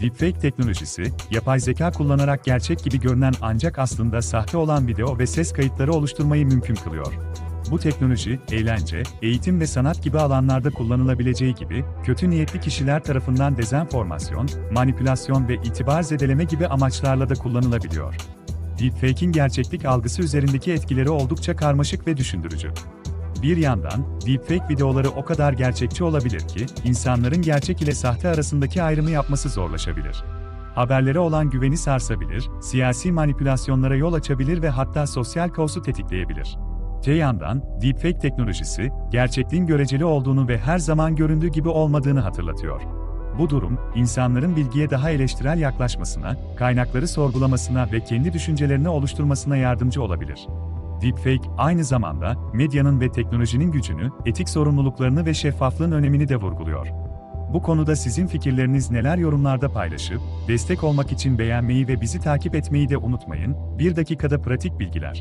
Deepfake teknolojisi, yapay zeka kullanarak gerçek gibi görünen ancak aslında sahte olan video ve ses kayıtları oluşturmayı mümkün kılıyor. Bu teknoloji, eğlence, eğitim ve sanat gibi alanlarda kullanılabileceği gibi, kötü niyetli kişiler tarafından dezenformasyon, manipülasyon ve itibar zedeleme gibi amaçlarla da kullanılabiliyor. Deepfake'in gerçeklik algısı üzerindeki etkileri oldukça karmaşık ve düşündürücü. Bir yandan, deepfake videoları o kadar gerçekçi olabilir ki, insanların gerçek ile sahte arasındaki ayrımı yapması zorlaşabilir. Haberlere olan güveni sarsabilir, siyasi manipülasyonlara yol açabilir ve hatta sosyal kaosu tetikleyebilir. Te yandan, deepfake teknolojisi, gerçekliğin göreceli olduğunu ve her zaman göründüğü gibi olmadığını hatırlatıyor. Bu durum, insanların bilgiye daha eleştirel yaklaşmasına, kaynakları sorgulamasına ve kendi düşüncelerini oluşturmasına yardımcı olabilir. Deepfake, aynı zamanda medyanın ve teknolojinin gücünü, etik sorumluluklarını ve şeffaflığın önemini de vurguluyor. Bu konuda sizin fikirleriniz neler yorumlarda paylaşıp, destek olmak için beğenmeyi ve bizi takip etmeyi de unutmayın. Bir dakikada pratik bilgiler.